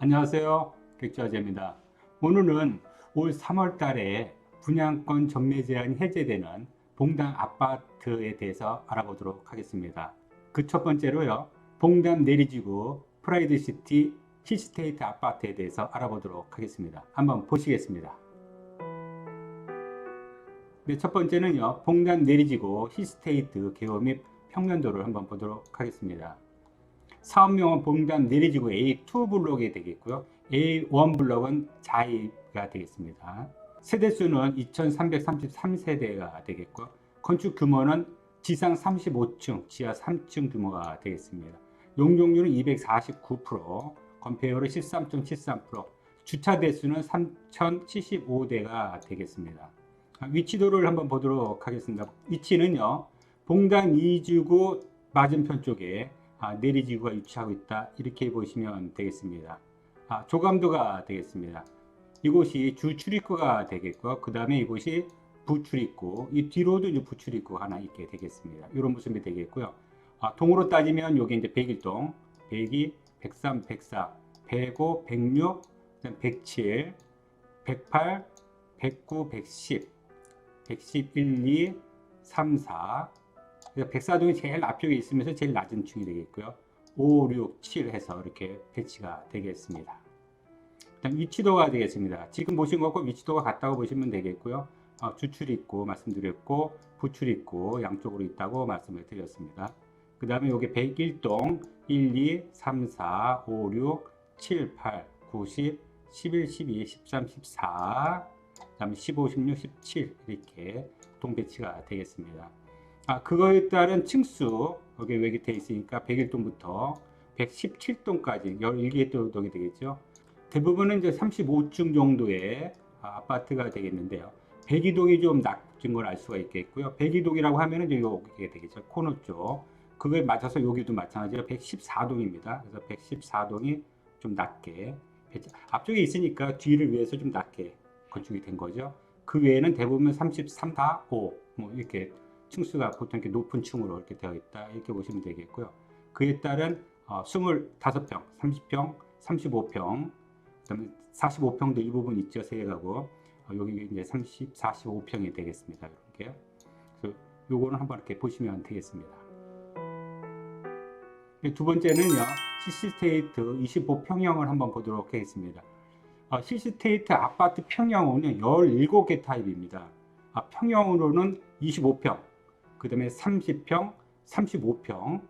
안녕하세요. 객주아재입니다. 오늘은 올 3월 달에 분양권 전매 제한이 해제되는 봉담 아파트에 대해서 알아보도록 하겠습니다. 그 첫 번째로요. 봉담 내리지구 프라이드시티 힐스테이트 아파트에 대해서 알아보도록 하겠습니다. 한번 보시겠습니다. 네, 첫 번째는요. 봉담 내리지구 힐스테이트 개호 및 평면도를 한번 보도록 하겠습니다. 사업명은 봉담 내리지구 A2 블록이 되겠고요. A1 블록은 자이가 되겠습니다. 세대수는 2333세대가 되겠고 건축 규모는 지상 35층, 지하 3층 규모가 되겠습니다. 용적률은 249%, 건폐율은 13.73%, 주차 대수는 3075대가 되겠습니다. 위치도를 한번 보도록 하겠습니다. 위치는요. 봉담 2주구 맞은편 쪽에 아, 내리지구가 위치하고 있다. 이렇게 보시면 되겠습니다. 아, 조감도가 되겠습니다. 이곳이 주 출입구가 되겠고, 그 다음에 이곳이 부출입구, 이 뒤로도 이제 부출입구 하나 있게 되겠습니다. 이런 모습이 되겠고요. 아, 동으로 따지면 여기 이제 101동, 102, 103, 104, 105, 106, 107, 108, 109, 110, 111, 2, 3, 4, 그래서 백사동이 제일 앞쪽에 있으면서 제일 낮은 층이 되겠고요. 5, 6, 7 해서 이렇게 배치가 되겠습니다. 일단 위치도가 되겠습니다. 지금 보신 것과 위치도가 같다고 보시면 되겠고요. 어, 주출입구 말씀드렸고 부출입구 양쪽으로 있다고 말씀을 드렸습니다. 그 다음에 여기 101동 1, 2, 3, 4, 5, 6, 7, 8, 9, 10, 11, 12, 13, 14, 그 다음에 15, 16, 17 이렇게 동 배치가 되겠습니다. 아, 그거에 따른 층수, 여기 외기 돼 있으니까 101동부터 117동까지 11개 동이 되겠죠. 대부분은 이제 35층 정도의 아, 아파트가 되겠는데요. 102동이 좀 낮은 걸 알 수가 있겠고요. 102동이라고 하면은 이제 여기게 되겠죠. 코너 쪽. 그거에 맞춰서 여기도 마찬가지로 114동입니다. 그래서 114동이 좀 낮게. 앞쪽에 있으니까 뒤를 위해서 좀 낮게 건축이 된 거죠. 그 외에는 대부분 33, 4, 5, 뭐 이렇게 층수가 보통 이렇게 높은 층으로 이렇게 되어 있다 이렇게 보시면 되겠고요. 그에 따른 어, 25평, 30평, 35평, 그다음에 45평도 일부분 있죠 세개가고 어, 여기 이제 30, 45평이 되겠습니다. 이렇게 그래서 요거는 한번 이렇게 보시면 되겠습니다. 두 번째는요 시스테이트 25평형을 한번 보도록 하겠습니다. 어, 시스테이트 아파트 평형은 17개 타입입니다. 아, 평형으로는 25평, 그 다음에 30평, 35평,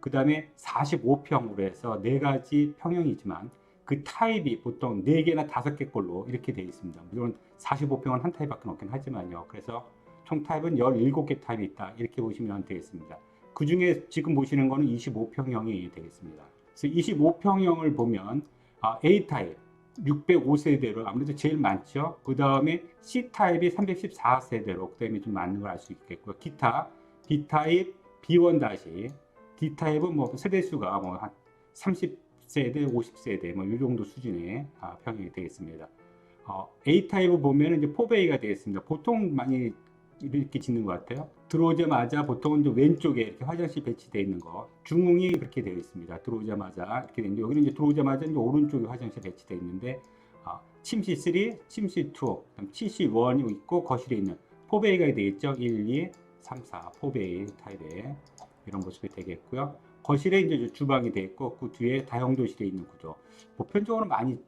그 다음에 45평으로 해서 네 가지 평형이지만 그 타입이 보통 4개나 5개 꼴로 이렇게 되어 있습니다. 물론 45평은 한 타입밖에 없긴 하지만요. 그래서 총 타입은 17개 타입이 있다. 이렇게 보시면 되겠습니다. 그 중에 지금 보시는 거는 25평형이 되겠습니다. 그래서 25평형을 보면 아, A 타입 605세대로 아무래도 제일 많죠. 그 다음에 C 타입이 314세대로 그 다음에 좀 많은 걸 알 수 있겠고요. 기타 B타입 B1 다시 D타입은 뭐 세대수가 뭐 한 30세대, 50세대 뭐 이 정도 수준의 아, 평형이 되겠습니다. 어, A타입을 보면 이제 포베이가 되겠습니다. 보통 많이 이렇게 짓는 것 같아요. 들어오자마자 보통은 이제 왼쪽에 이렇게 화장실 배치되어 있는 거 중흥이 그렇게 되어 있습니다. 들어오자마자 이렇게 되는데 여기는 이제 들어오자마자 이제 오른쪽에 화장실 배치되어 있는데 어, 침실 3, 침실 2, 침실 1이 있고 거실에 있는 포베이가 되겠죠. 1, 2, 3, 4 포베이 타입의 이런 모습이 되겠고요. 거실에 이제 주방이 되어 있고 그 뒤에 다용도실에 있는 구조. 보편적으로 많이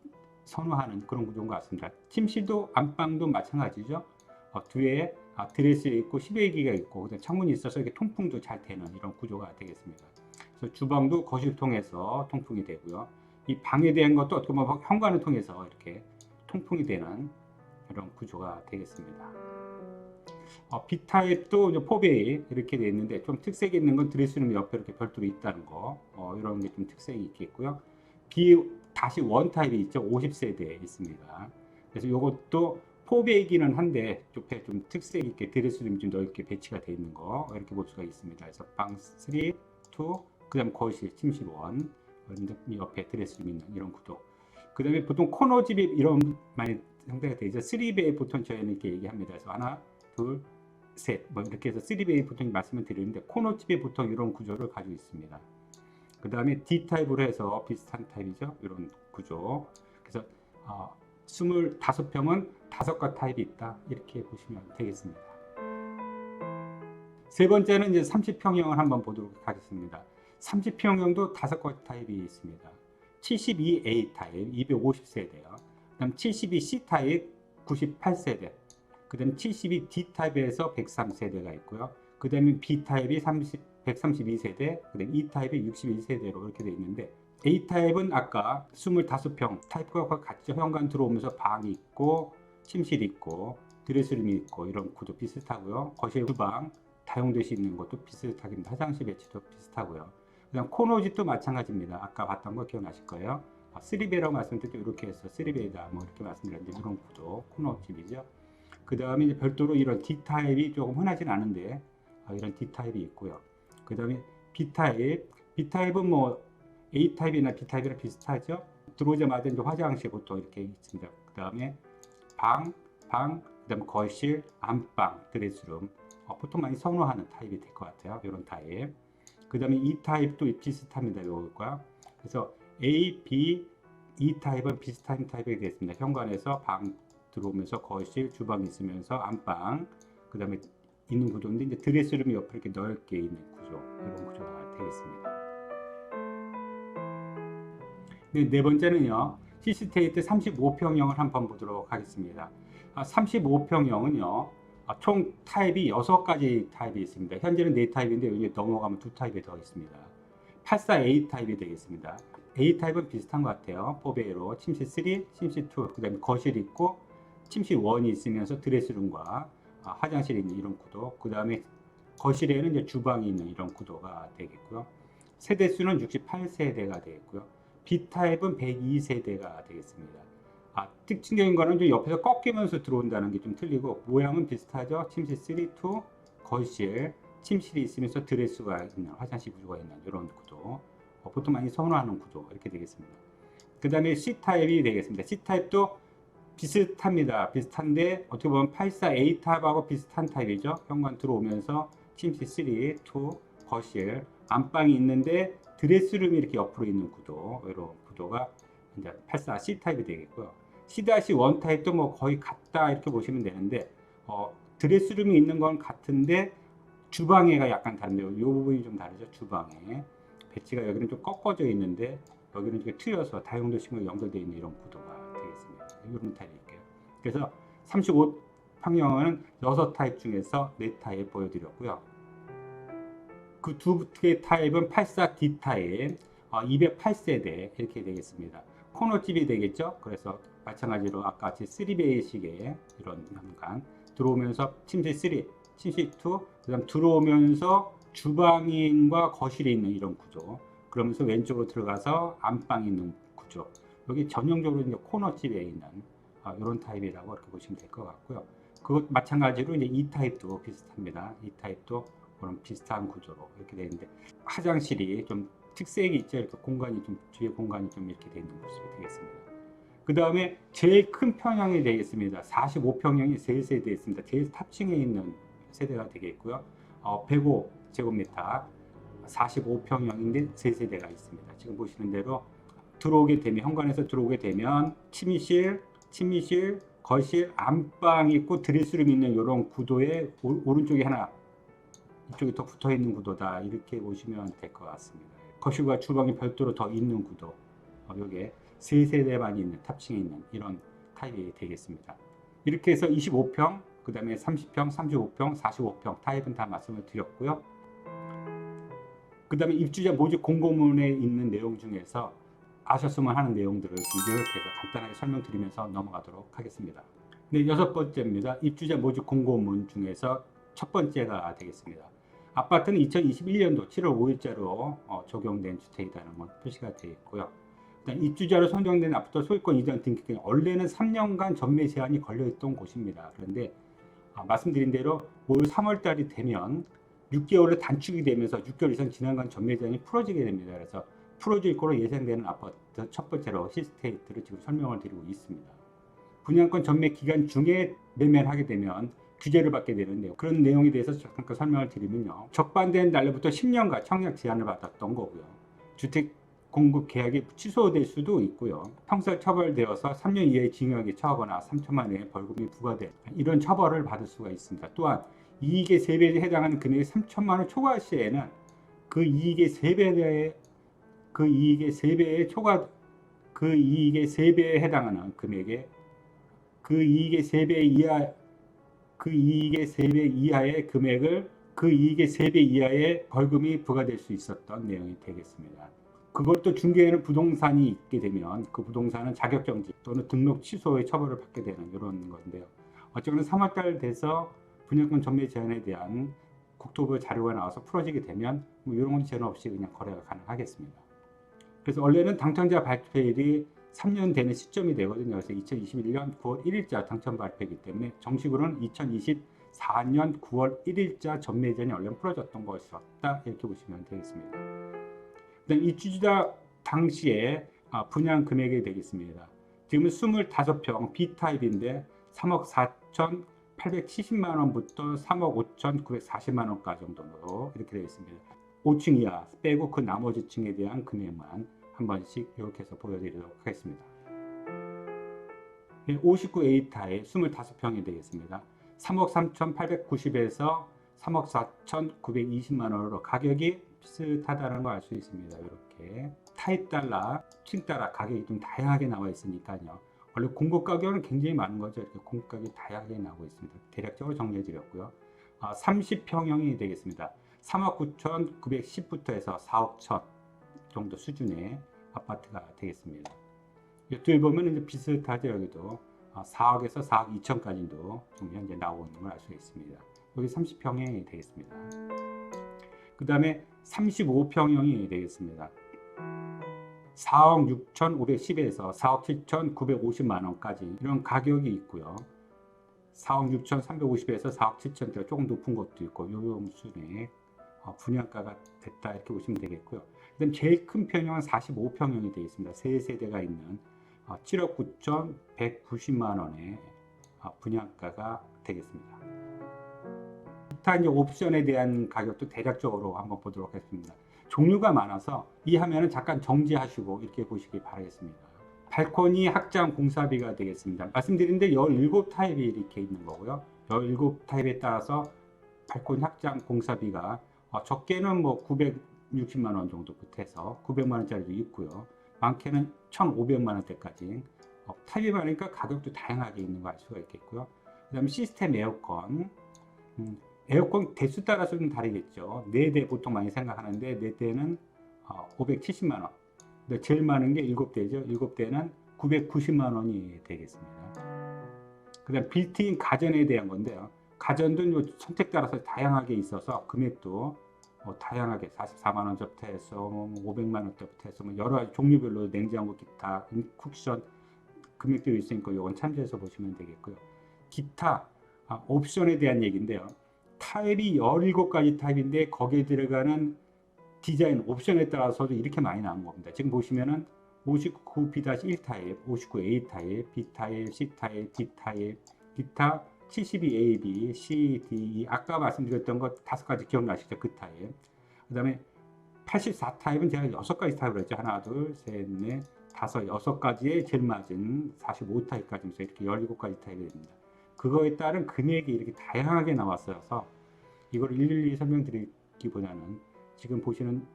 선호하는 그런 구조인 것 같습니다. 침실도 안방도 마찬가지죠. 어, 뒤에 아, 드레스 있고 시베기가 있고 창문이 있어서 이렇게 통풍도 잘 되는 이런 구조가 되겠습니다. 그래서 주방도 거실 통해서 통풍이 되고요. 이 방에 대한 것도 어떻게 보면 현관을 통해서 이렇게 통풍이 되는 이런 구조가 되겠습니다. 어, B타입도 이제 포베이 이렇게 되어 있는데 좀 특색이 있는 건 드레스룸 옆에 이렇게 별도로 있다는 거 어, 이런 게 좀 특색이 있겠고요. B 다시 원 타입이 있죠. 50세대에 있습니다. 그래서 이것도 포베이기는 한데 옆에 좀 특색 있게 드레스룸이 좀 넓게 배치가 되어 있는 거 이렇게 볼 수가 있습니다. 그래서 방 3, 2, 그다음 거실, 침실 1 옆에 드레스룸 있는 이런 구도. 그다음에 보통 코너 집이 이런 많이 형태가 되죠. 3베이 보통 저희는 이렇게 얘기합니다. 그래서 하나, 둘, 셋, 뭐 이렇게 해서 3베이 보통 말씀을 드리는데 코너집에 보통 이런 구조를 가지고 있습니다. 그 다음에 D 타입으로 해서 비슷한 타입이죠. 이런 구조. 그래서 어, 25평은 다섯 가 타입이 있다. 이렇게 보시면 되겠습니다. 세 번째는 이제 30평형을 한번 보도록 하겠습니다. 30평형도 다섯 가 타입이 있습니다. 72A 타입 250세대요. 그다음 72C 타입 98세대. 그 다음 72D 타입에서 103세대가 있고요. 그 다음에 B 타입이 30, 132세대, 그 다음 E 타입이 61세대로 이렇게 돼 있는데 A 타입은 아까 25평 타입과 같이 현관 들어오면서 방이 있고 침실이 있고 드레스룸이 있고 이런 구도 비슷하고요. 거실, 주방 다용될 수 있는 것도 비슷하겠습니다. 화장실 배치도 비슷하고요. 그다음 코너집도 마찬가지입니다. 아까 봤던 거 기억나실 거예요. 3배라고 말씀드릴 때 이렇게 해서 3배다 뭐 이렇게 말씀드렸는데 이런 구도 코너집이죠. 그 다음에 이제 별도로 이런 D 타입이 조금 흔하진 않은데 아, 이런 D 타입이 있고요. 그 다음에 B 타입, B 타입은 뭐 A 타입이나 B 타입이랑 비슷하죠. 들어오자마자 이제 화장실 보통 이렇게 있습니다. 그 다음에 방, 방, 그 다음에 거실, 안방, 드레스룸 어, 보통 많이 선호하는 타입이 될 것 같아요. 이런 타입. 그 다음에 E 타입도 비슷합니다. 요거과 그래서 A, B, E 타입은 비슷한 타입이 되겠습니다. 현관에서 방 들어오면서 거실, 주방 있으면서 안방, 그 다음에 있는 구조인데 이제 드레스룸이 옆에 이렇게 넓게 있는 구조 이런 구조가 되겠습니다. 네, 네 번째는요. 시스테이트 35평형을 한번 보도록 하겠습니다. 아, 35평형은요. 아, 총 타입이 6가지 타입이 있습니다. 현재는 4타입인데 여기 넘어가면 두 타입이 더 있습니다. 84A 타입이 되겠습니다. A 타입은 비슷한 것 같아요. 4배로 침실 3, 침실 2, 그 다음에 거실이 있고 침실 1이 있으면서 드레스룸과 아, 화장실이 있는 이런 구도, 그 다음에 거실에는 이제 주방이 있는 이런 구도가 되겠고요. 세대수는 68세대가 되겠고요. B 타입은 102세대가 되겠습니다. 아, 특징적인 거는 좀 옆에서 꺾이면서 들어온다는 게 좀 틀리고 모양은 비슷하죠. 침실 3, 2, 거실, 침실이 있으면서 드레스가 있는 화장실 구조가 있는 이런 구도. 어, 보통 많이 선호하는 구조 이렇게 되겠습니다. 그 다음에 C 타입이 되겠습니다. C 타입도 비슷합니다. 비슷한데 어떻게 보면 84A 타입하고 비슷한 타입이죠. 현관 들어오면서 침실 3, 2, 거실, 안방이 있는데 드레스룸이 이렇게 옆으로 있는 구도 이런 구조가 이제 84C 타입이 되겠고요. C-1 타입도 뭐 거의 같다 이렇게 보시면 되는데 어, 드레스룸이 있는 건 같은데 주방에가 약간 다른데요. 이 부분이 좀 다르죠. 주방에 배치가 여기는 좀 꺾어져 있는데 여기는 이렇게 트여서 다용도식으로 연결되어 있는 이런 구도가. 이런 타입일게요. 그래서 35 평형은 6 타입 중에서 4 타입 보여드렸고요. 그 두 개의 타입은 84D 타입, 어, 208세대 이렇게 되겠습니다. 코너집이 되겠죠. 그래서 마찬가지로 아까 같이 3베이식의 이런 현관 들어오면서 침실 3, 침실 2, 그다음 들어오면서 주방인과 거실이 있는 이런 구조. 그러면서 왼쪽으로 들어가서 안방이 있는 구조. 여기 전형적으로 이제 코너집에 있는 아, 이런 타입이라고 이렇게 보시면 될 것 같고요. 그것 마찬가지로 이제 이 타입도 비슷합니다. 이 타입도 그런 비슷한 구조로 이렇게 되어 있는데 화장실이 좀 특색이 있죠. 이렇게 공간이 좀 뒤에 공간이 좀 이렇게 되어 있는 모습이 되겠습니다. 그 다음에 제일 큰 평형이 되겠습니다. 45평형이 3세대 있습니다. 제일 탑층에 있는 세대가 되겠고요. 어, 105제곱미터 45평형인데 3세대가 있습니다. 지금 보시는 대로 들어오게 되면 현관에서 들어오게 되면 침실, 침실, 거실, 안방이 있고 드레스룸 있는 이런 구도의 오, 오른쪽에 하나 이쪽에 더 붙어 있는 구도다 이렇게 보시면 될 것 같습니다. 거실과 주방이 별도로 더 있는 구도 어, 요게 세 세대만 있는 탑층에 있는 이런 타입이 되겠습니다. 이렇게 해서 25평, 그 다음에 30평, 35평, 45평 타입은 다 말씀을 드렸고요. 그 다음에 입주자 모집 공고문에 있는 내용 중에서 아셨으면 하는 내용들을 해서 간단하게 설명드리면서 넘어가도록 하겠습니다. 네, 여섯 번째입니다. 입주자 모집 공고문 중에서 첫 번째가 되겠습니다. 아파트는 2021년도 7월 5일자로 어, 적용된 주택이라는 건 표시가 되어 있고요. 일단 입주자로 선정된 아파트 소유권 이전 등기권이 원래는 3년간 전매 제한이 걸려있던 곳입니다. 그런데 아, 말씀드린 대로 올 3월달이 되면 6개월로 단축이 되면서 6개월 이상 지난 간 전매 제한이 풀어지게 됩니다. 그래서 거로 예상되는 아파트 첫 번째로 시스테이트를 지금 설명을 드리고 있습니다. 분양권 전매 기간 중에 매매를 하게 되면 규제를 받게 되는데요. 그런 내용에 대해서 잠깐 설명을 드리면요. 적반된 날로부터 10년간 청약 제한을 받았던 거고요. 주택 공급 계약이 취소될 수도 있고요. 형사 처벌되어서 3년 이하의 징역에 처하거나 3천만 원의 벌금이 부과될 이런 처벌을 받을 수가 있습니다. 또한 이익의 3배에 해당하는 금액이 3천만 원 초과 시에는 그 이익의 3배에 그 이익의 3배에 초과 그 이익의 3배에 해당하는 금액에 그 이익의 3배 이하 그 이익의 3배 이하의 금액을 그 이익의 3배 이하의 벌금이 부과될 수 있었던 내용이 되겠습니다. 그것도 중개에는 부동산이 있게 되면 그 부동산은 자격정지 또는 등록 취소의 처벌을 받게 되는 이런 건데요. 어쨌거나 3월달 돼서 분양권 전매 제한에 대한 국토부 자료가 나와서 풀어지게 되면 뭐 이런 건 제한 없이 그냥 거래가 가능하겠습니다. 그래서 원래는 당첨자 발표일이 3년 되는 시점이 되거든요. 그래서 2021년 9월 1일자 당첨 발표이기 때문에 정식으로는 2024년 9월 1일자 전매 제한이 원래 풀어졌던 것이었다 이렇게 보시면 되겠습니다. 그다음 입주자 당시에 아, 분양 금액이 되겠습니다. 지금은 25평 B타입인데 3억 4,870만 원부터 3억 5,940만 원까지 정도로 이렇게 되어 있습니다. 5층 이하 빼고 그 나머지 층에 대한 금액만 한 번씩 이렇게 해서 보여드리도록 하겠습니다. 59A 타입 25평이 되겠습니다. 3억 3,890에서 3억 4,920만 원으로 가격이 비슷하다는 걸 알 수 있습니다. 이렇게 타입 따라 층 따라 가격이 좀 다양하게 나와 있으니까요. 원래 공급 가격은 굉장히 많은 거죠. 이렇게 공급 가격이 다양하게 나오고 있습니다. 대략적으로 정리해 드렸고요. 아, 30평형이 되겠습니다. 3억 9,910부터 해서 4억 1천 정도 수준의 아파트가 되겠습니다. 이쪽에 보면 이제 비슷하죠. 여기도 아, 4억에서 4억 2천까지도 지금 현재 나오고 있는 걸 알 수 있습니다. 여기 30평형이 되겠습니다. 그 다음에 35평형이 되겠습니다. 4억 6,510에서 4억 7,950만 원까지 이런 가격이 있고요. 4억 6,350에서 4억 7천대가 조금 높은 것도 있고 요요 수준의 어, 분양가가 됐다 이렇게 보시면 되겠고요. 그다음 제일 큰 평형은 45평형이 되겠습니다. 세 세대가 있는 어, 7억 9,190만 원의 어, 분양가가 되겠습니다. 기타 이제 옵션에 대한 가격도 대략적으로 한번 보도록 하겠습니다. 종류가 많아서 이 화면은 잠깐 정지하시고 이렇게 보시기 바라겠습니다. 발코니 확장 공사비가 되겠습니다. 말씀드린 데 17타입이 이렇게 있는 거고요. 17타입에 따라서 발코니 확장 공사비가 어, 적게는 뭐 960만 원 정도 부터 해서 900만 원짜리도 있고요. 많게는 1,500만 원대까지 어, 타입이 많으니까 가격도 다양하게 있는 거 알 수가 있겠고요. 그 다음에 시스템 에어컨 음, 에어컨 대수 따라서 좀 다르겠죠. 4대 보통 많이 생각하는데 4대는 어, 570만 원. 근데 제일 많은 게 7대죠. 7대는 990만 원이 되겠습니다. 그 다음 빌트인 가전에 대한 건데요. 가전도 뭐 선택 따라서 다양하게 있어서 금액도 뭐 다양하게 44만 원부터 해서 뭐 500만 원대부터 해서 뭐 여러 종류별로 냉장고 기타 쿠션 금액도 있으니까 이건 참조해서 보시면 되겠고요. 기타 아, 옵션에 대한 얘기인데요. 타입이 17가지 타입인데 거기에 들어가는 디자인 옵션에 따라서도 이렇게 많이 나온 겁니다. 지금 보시면은 59B-1 타입, 59A 타입, B 타입, C 타입, D 타입, 기타 72A, B, C, D, E 아까 말씀드렸던 것 다섯 가지 기억나시죠? 그 타입. 그 다음에 84 타입은 제가 여섯 가지 타입을 했죠. 하나, 둘, 셋, 넷, 다섯, 여섯 가지에 제일 맞은 45 타입까지 해서 이렇게 17가지 타입이 됩니다. 그거에 따른 금액이 이렇게 다양하게 나왔어서 이걸 일일이 설명드리기보다는 지금 보시는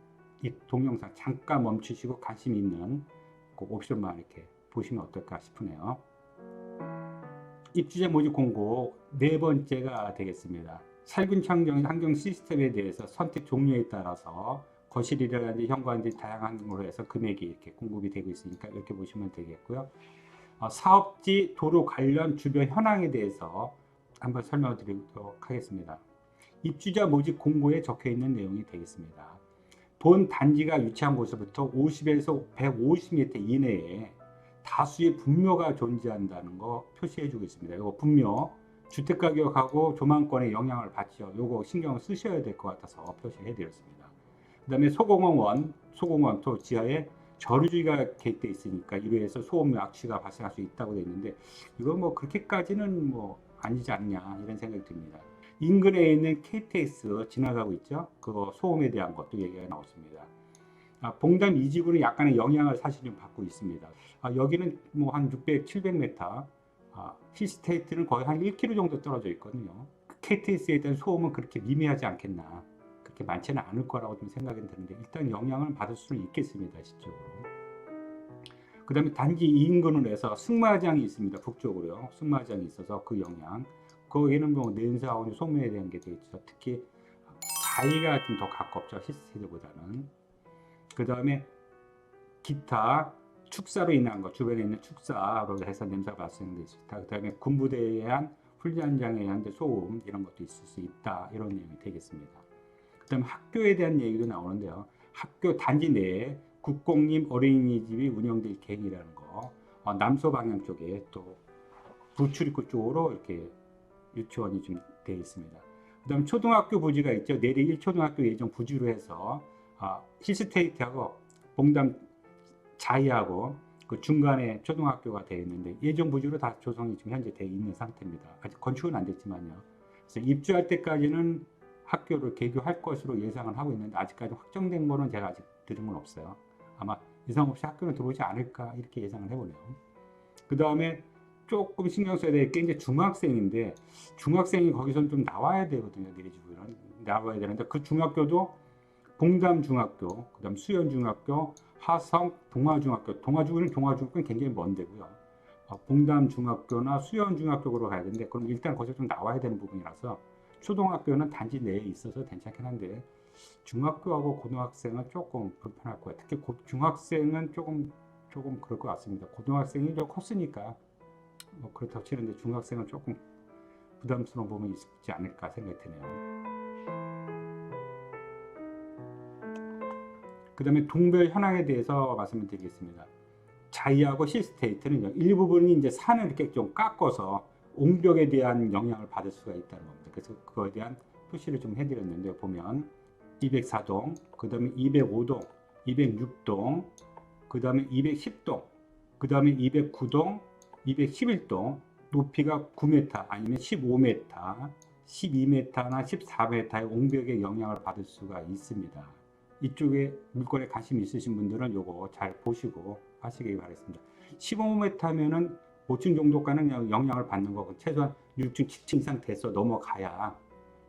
이 동영상 잠깐 멈추시고 관심 있는 그 옵션만 이렇게 보시면 어떨까 싶으네요. 입주자 모집 공고 네 번째가 되겠습니다. 살균 환경, 환경 시스템에 대해서 선택 종류에 따라서 거실이라든지 현관들이 다양한 걸로 해서 금액이 이렇게 공급이 되고 있으니까 이렇게 보시면 되겠고요. 어, 사업지 도로 관련 주변 현황에 대해서 한번 설명을 드리도록 하겠습니다. 입주자 모집 공고에 적혀 있는 내용이 되겠습니다. 본 단지가 위치한 곳으로부터 50에서 150m 이내에 다수의 분묘가 존재한다는 거 표시해 주고 있습니다. 이거 분묘 주택 가격하고 조망권에 영향을 받죠. 요거 신경을 쓰셔야 될 것 같아서 표시해 드렸습니다. 그다음에 소공원 소공원 토 지하에 저류주의가 개입돼 있으니까 이로 해서 소음의 악취가 발생할 수 있다고 되어 있는데 이거 뭐 그렇게까지는 뭐 아니지 않냐 이런 생각이 듭니다. 인근에 있는 KTX 지나가고 있죠. 그거 소음에 대한 것도 얘기가 나왔습니다. 아, 봉담 이 지구는 약간의 영향을 사실 좀 받고 있습니다. 아, 여기는 뭐 한 600, 700m, 아, 히스테이트는 거의 한 1km 정도 떨어져 있거든요. KTS에 대한 소음은 그렇게 미미하지 않겠나. 그렇게 많지는 않을 거라고 좀 생각이 드는데 일단 영향을 받을 수는 있겠습니다. 실적으로. 그 다음에 단지 이 인근으로 해서 승마장이 있습니다. 북쪽으로요. 승마장이 있어서 그 영향. 거기는 뭐 냄새하고 소음에 대한 게 되겠죠. 특히 자기가 좀 더 가깝죠. 히스테이트보다는. 그 다음에 기타 축사로 인한 것 주변에 있는 축사로 해서 냄새가 발생될 수 있다. 그 다음에 군부대에 의한 훈련장에 의한 소음 이런 것도 있을 수 있다. 이런 내용이 되겠습니다. 그 다음에 학교에 대한 얘기도 나오는데요. 학교 단지 내에 국공립 어린이집이 운영될 계획이라는 거 어, 남서 방향 쪽에 또 부출입구 쪽으로 이렇게 유치원이 좀 되어 있습니다. 그 다음 초등학교 부지가 있죠. 내리 1초등학교 예정 부지로 해서 아, 힐스테이트하고 봉담 자이하고 그 중간에 초등학교가 되어 있는데 예정 부지로 다 조성이 지금 현재 되어 있는 상태입니다. 아직 건축은 안 됐지만요. 그래서 입주할 때까지는 학교를 개교할 것으로 예상을 하고 있는데 아직까지 확정된 거는 제가 아직 들은 건 없어요. 아마 이상 없이 학교는 들어오지 않을까 이렇게 예상을 해보네요. 그 다음에 조금 신경 써야 될 게 이제 중학생인데 중학생이 거기선 좀 나와야 되거든요. 내리지구는 나와야 되는데 그 중학교도 봉담 중학교, 그 다음 수연 중학교, 하성 동아중학교, 동아중은 동아중학교는 굉장히 먼 데고요. 어, 봉담 중학교나 수연 중학교로 가야 되는데 그럼 일단 거기서 좀 나와야 되는 부분이라서 초등학교는 단지 내에 있어서 괜찮긴 한데 중학교하고 고등학생은 조금 불편할 거예요. 특히 고, 중학생은 조금 조금 그럴 것 같습니다. 고등학생이 좀 컸으니까 뭐 그렇다고 치는데 중학생은 조금 부담스러운 부분이 있지 않을까 생각이 드네요. 그 다음에 동별 현황에 대해서 말씀을 드리겠습니다. 자이하고 시스테이트는요, 일부분이 이제 산을 이렇게 좀 깎아서 옹벽에 대한 영향을 받을 수가 있다는 겁니다. 그래서 그거에 대한 표시를 좀 해드렸는데, 보면 204동, 그 다음에 205동, 206동, 그 다음에 210동, 그 다음에 209동, 211동, 높이가 9m 아니면 15m, 12m나 14m의 옹벽에 영향을 받을 수가 있습니다. 이쪽에 물건에 관심 있으신 분들은 요거 잘 보시고 하시기 바라겠습니다. 15m면은 5층 정도까지는 영향을 받는 거고 최소한 6층, 7층 이상 돼서 넘어가야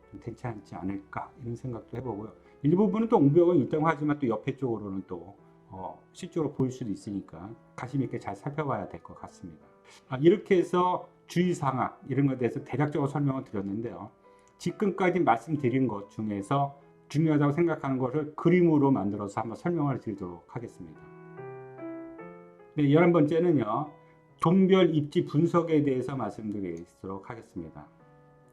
좀 괜찮지 않을까 이런 생각도 해보고요. 일부분은 또 옹벽은 있다고 하지만 또 옆에 쪽으로는 또 어, 실제로 보일 수도 있으니까 관심 있게 잘 살펴봐야 될 것 같습니다. 아, 이렇게 해서 주의사항 이런 것에 대해서 대략적으로 설명을 드렸는데요. 지금까지 말씀드린 것 중에서 중요하다고 생각하는 것을 그림으로 만들어서 한번 설명을 드리도록 하겠습니다. 네, 열한 번째는요. 동별 입지 분석에 대해서 말씀드리도록 하겠습니다.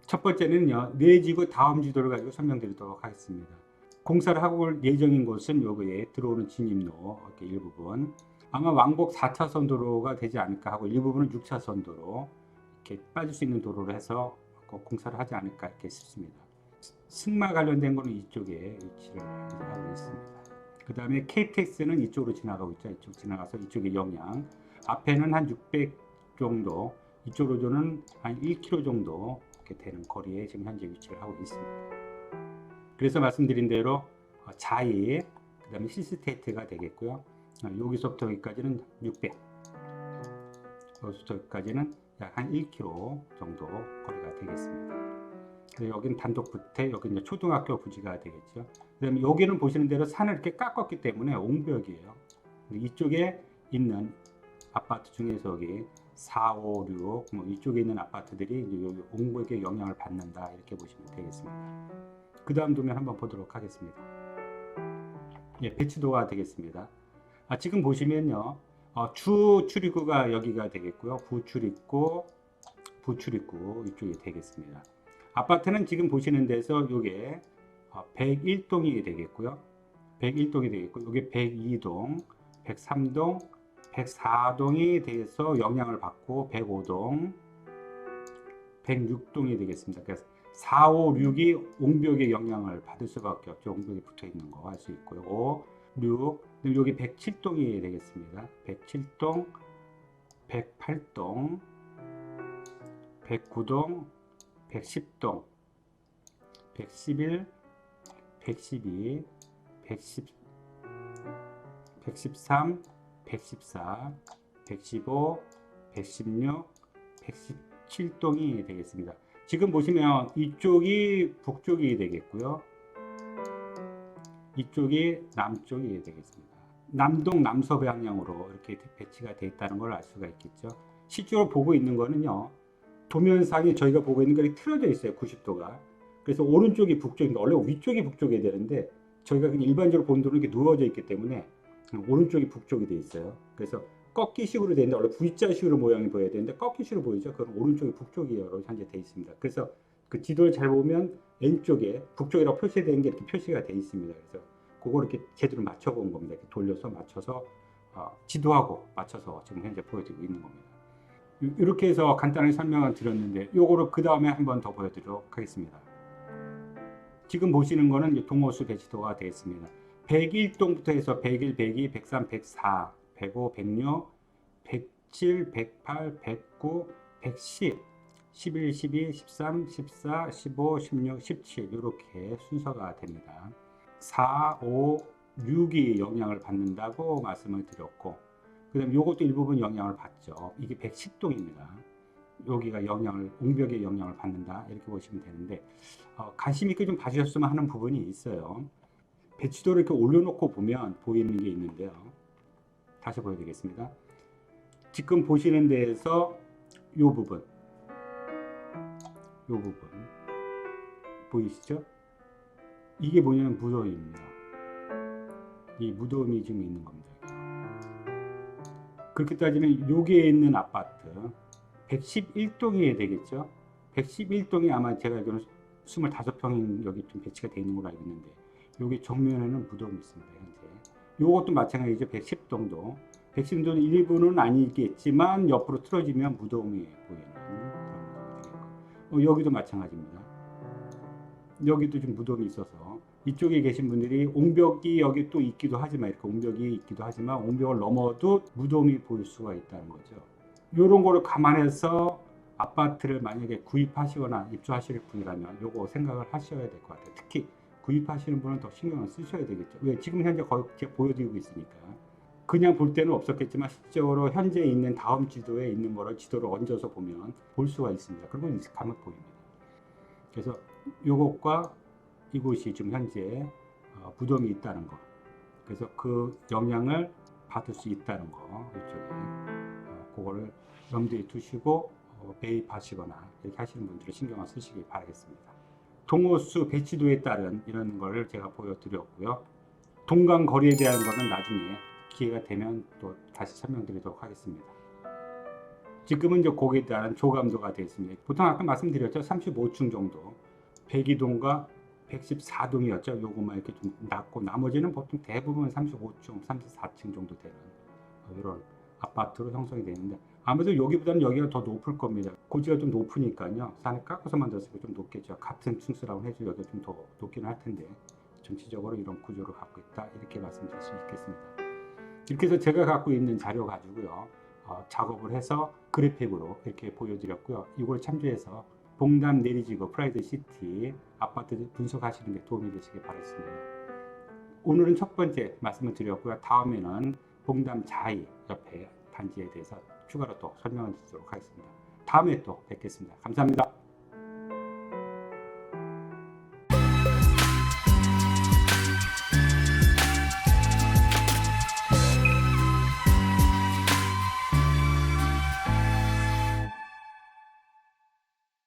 첫 번째는요. 내지구 다음 지도를 가지고 설명드리도록 하겠습니다. 공사를 하고 올 예정인 곳은 여기에 들어오는 진입로 이렇게 일부분 아마 왕복 4차선 도로가 되지 않을까 하고 일부분은 6차선 도로 이렇게 빠질 수 있는 도로로 해서 공사를 하지 않을까 이렇게 싶습니다. 승마 관련된 거는 이쪽에 위치를 하고 있습니다. 그 다음에 KTX는 이쪽으로 지나가고 있죠. 이쪽 지나가서 이쪽에 영향. 앞에는 한 600 정도, 이쪽으로는 한 1km 정도 이렇게 되는 거리에 지금 현재 위치를 하고 있습니다. 그래서 말씀드린 대로 어, 자이, 그 다음에 시스테이트가 되겠고요. 어, 여기서부터 여기까지는 600. 여기서부터 여기까지는 약 한 1km 정도 거리가 되겠습니다. 여기는 단독 주택, 여기 이제 초등학교 부지가 되겠죠. 그다음에 여기는 보시는 대로 산을 이렇게 깎았기 때문에 옹벽이에요. 이쪽에 있는 아파트 중에서 여기 4, 5, 6, 뭐 이쪽에 있는 아파트들이 여기 옹벽에 영향을 받는다 이렇게 보시면 되겠습니다. 그 다음 도면 한번 보도록 하겠습니다. 예, 배치도가 되겠습니다. 아, 지금 보시면요, 어, 주 출입구가 여기가 되겠고요, 부출입구, 부출입구 이쪽이 되겠습니다. 아파트는 지금 보시는 데서 이게 101동이 어, 되겠고요. 101동이 되겠고 이게 102동, 103동, 104동이 돼서 영향을 받고 105동, 106동이 되겠습니다. 그래서 4, 5, 6이 옹벽의 영향을 받을 수밖에 없죠. 옹벽이 붙어 있는 거 할 수 있고요. 5, 6, 여기 107동이 되겠습니다. 107동, 108동, 109동, 110동, 111, 112, 110, 113, 114, 115, 116, 117동이 되겠습니다. 지금 보시면 이쪽이 북쪽이 되겠고요. 이쪽이 남쪽이 되겠습니다. 남동 남서 방향으로 이렇게 배치가 되어 있다는 걸 알 수가 있겠죠. 실제로 보고 있는 거는요. 도면상에 저희가 보고 있는 거 틀어져 있어요. 90도가. 그래서 오른쪽이 북쪽인데 원래 위쪽이 북쪽이 되는데 저희가 그냥 일반적으로 본 도는 이렇게 누워져 있기 때문에 오른쪽이 북쪽이 돼 있어요. 그래서 꺾기식으로 되는데 원래 V자식으로 모양이 보여야 되는데 꺾기식으로 보이죠. 그럼 오른쪽이 북쪽이로 현재 돼 있습니다. 그래서 그 지도를 잘 보면 왼쪽에 북쪽이라고 표시된 게 이렇게 표시가 돼 있습니다. 그래서 그거 이렇게 제대로 맞춰본 겁니다. 이렇게 돌려서 맞춰서 어, 지도하고 맞춰서 지금 현재 보여드리고 있는 겁니다. 이- 이렇게 해서 간단하게 설명을 드렸는데 요거를 그 다음에 한 번 더 보여드리도록 하겠습니다. 지금 보시는 거는 동호수 배치도가 되겠습니다. 101동부터 해서 101, 102, 103, 104, 105, 106, 107, 108, 109, 110, 11, 12, 13, 14, 15, 16, 17 이렇게 순서가 됩니다. 4, 5, 6이 영향을 받는다고 말씀을 드렸고 그 다음 요것도 일부분 영향을 받죠. 이게 110동입니다. 여기가 영향을 옹벽에 영향을 받는다 이렇게 보시면 되는데 어, 관심 있게 좀 봐주셨으면 하는 부분이 있어요. 배치도를 이렇게 올려놓고 보면 보이는 게 있는데요. 다시 보여드리겠습니다. 지금 보시는 데에서 이 부분, 이 부분 보이시죠? 이게 뭐냐면 무덤입니다. 이 무덤이 지금 있는 겁니다. 그렇게 따지면 여기에 있는 아파트 111동이 되겠죠. 111동이 아마 제가 알기로는 25평이 여기 좀 배치가 되어 있는 걸로 알고 있는데 여기 정면에는 무덤이 있습니다. 현재. 요것도 마찬가지죠. 110동도. 110동은 일부는 아니겠지만 옆으로 틀어지면 무덤이 보이는 그런. 어, 여기도 마찬가지입니다. 여기도 좀 무덤이 있어서 이쪽에 계신 분들이 옹벽이 여기 또 있기도 하지만 이렇게 옹벽이 있기도 하지만 옹벽을 넘어도 무덤이 보일 수가 있다는 거죠. 이런 거를 감안해서 아파트를 만약에 구입하시거나 입주하실 분이라면 요거 생각을 하셔야 될 것 같아요. 특히 구입하시는 분은 더 신경을 쓰셔야 되겠죠. 왜 지금 현재 거의 보여드리고 있으니까 그냥 볼 때는 없었겠지만 실제로 현재 있는 다음 지도에 있는 거를 지도를 얹어서 보면 볼 수가 있습니다. 그리고 감을 보입니다. 그래서 요것과 이곳이 지금 현재 어, 부dom이 있다는 거. 그래서 그 영향을 받을 수 있다는 거 이쪽에 어, 그거를 염두에 두시고 어, 매입하시거나 이렇게 하시는 분들은 신경을 쓰시기 바라겠습니다. 동호수 배치도에 따른 이런 걸 제가 보여드렸고요. 동강 거리에 대한 거는 나중에 기회가 되면 또 다시 설명드리도록 하겠습니다. 지금은 이제 거기에 대한 조감도가 되어 있습니다. 보통 아까 말씀드렸죠. 35층 정도. 102동과 114동이었죠. 요것만 이렇게 좀 낮고 나머지는 보통 대부분 35층, 34층 정도 되는 이런 아파트로 형성이 되는데 아무래도 여기보다는 여기가 더 높을 겁니다. 고지가 좀 높으니까요. 산을 깎아서 만들었으니까 좀 높겠죠. 같은 층수라고 해도 여기가 좀 더 높긴 할 텐데 전체적으로 이런 구조를 갖고 있다 이렇게 말씀드릴 수 있겠습니다. 이렇게 해서 제가 갖고 있는 자료 가지고요. 어, 작업을 해서 그래픽으로 이렇게 보여드렸고요. 이걸 참조해서 봉담 내리지구 프라이드 시티 아파트 분석하시는 데 도움이 되시길 바라겠습니다. 오늘은 첫 번째 말씀을 드렸고요. 다음에는 봉담 자이 옆에 단지에 대해서 추가로 또 설명을 드리도록 하겠습니다. 다음에 또 뵙겠습니다. 감사합니다.